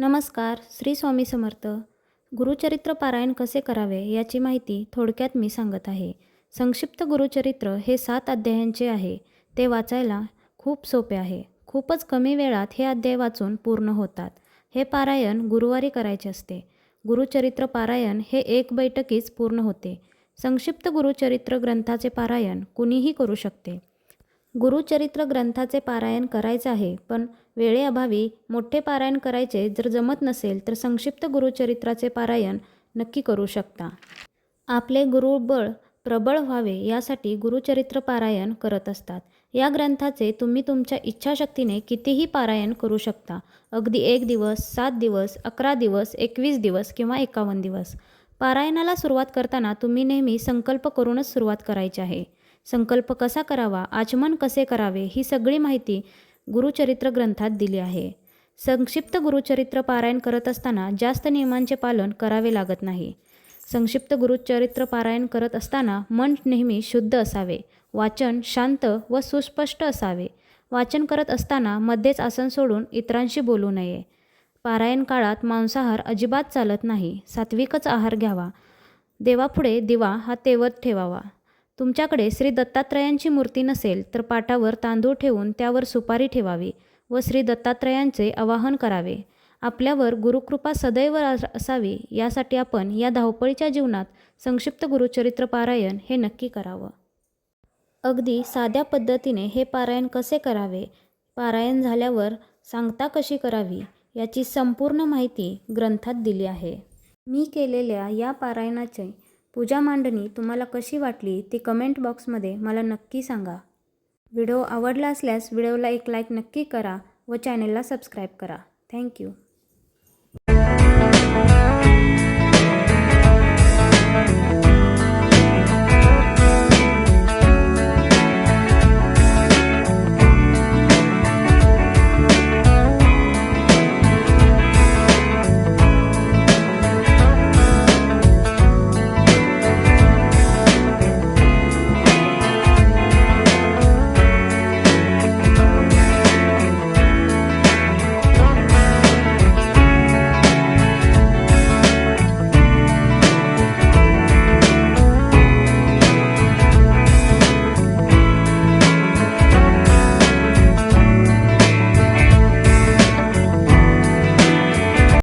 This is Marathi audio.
नमस्कार श्री स्वामी समर्थ. गुरुचरित्र पारायण कसे करावे याची माहिती थोडक्यात मी सांगत आहे. संक्षिप्त गुरुचरित्र हे सात अध्यायांचे आहे. ते वाचायला खूप सोपे आहे. खूपच कमी वेळात हे अध्याय वाचून पूर्ण होतात. हे पारायण गुरुवारी करायचे असते. गुरुचरित्र पारायण हे एक बैठकीच पूर्ण होते. संक्षिप्त गुरुचरित्र ग्रंथाचे पारायण कुणीही करू शकते. गुरुचरित्र ग्रंथाचे पारायण करायचे आहे पण वेळेअभावी मोठे पारायण करायचे जर जमत नसेल तर संक्षिप्त गुरुचरित्राचे पारायण नक्की करू शकता. आपले गुरुबळ प्रबळ व्हावे यासाठी गुरुचरित्र पारायण करत असतात. या ग्रंथाचे तुम्ही तुमच्या इच्छाशक्तीने कितीही पारायण करू शकता. अगदी एक दिवस सात दिवस अकरा दिवस एकवीस दिवस किंवा एकावन्न दिवस. पारायणाला सुरुवात करताना तुम्ही नेहमी संकल्प करूनच सुरुवात करायची आहे. संकल्प कसा करावा आचमन कसे करावे ही सगळी माहिती गुरुचरित्र ग्रंथात दिली आहे. संक्षिप्त गुरुचरित्र पारायण करत असताना जास्त नियमांचे पालन करावे लागत नाही. संक्षिप्त गुरुचरित्र पारायण करत असताना मन नेहमी शुद्ध असावे वाचन शांत व सुस्पष्ट असावे. वाचन करत असताना मध्येच आसन सोडून इतरांशी बोलू नये. पारायण काळात मांसाहार अजिबात चालत नाही सात्विकच आहार घ्यावा. देवापुढे दिवा हा तेवत ठेवावा. तुमच्याकडे श्री दत्तात्रयांची मूर्ती नसेल तर पाटावर तांदूळ ठेवून त्यावर सुपारी ठेवावी व श्री दत्तात्रयांचे आवाहन करावे. आपल्यावर गुरुकृपा सदैव असावी यासाठी आपण या धावपळीच्या जीवनात संक्षिप्त गुरुचरित्र पारायण हे नक्की करावं. अगदी साध्या पद्धतीने हे पारायण कसे करावे? पारायण झाल्यावर सांगता कशी करावी? याची संपूर्ण माहिती ग्रंथात दिली आहे. मी केलेल्या या पारायणाचे पूजा मांडणी तुम्हाला कशी वाटली ती कमेंट बॉक्समध्ये मला नक्की सांगा. व्हिडिओ आवडला असल्यास व्हिडिओला एक लाईक नक्की करा व चॅनेलला सबस्क्राईब करा. थँक्यू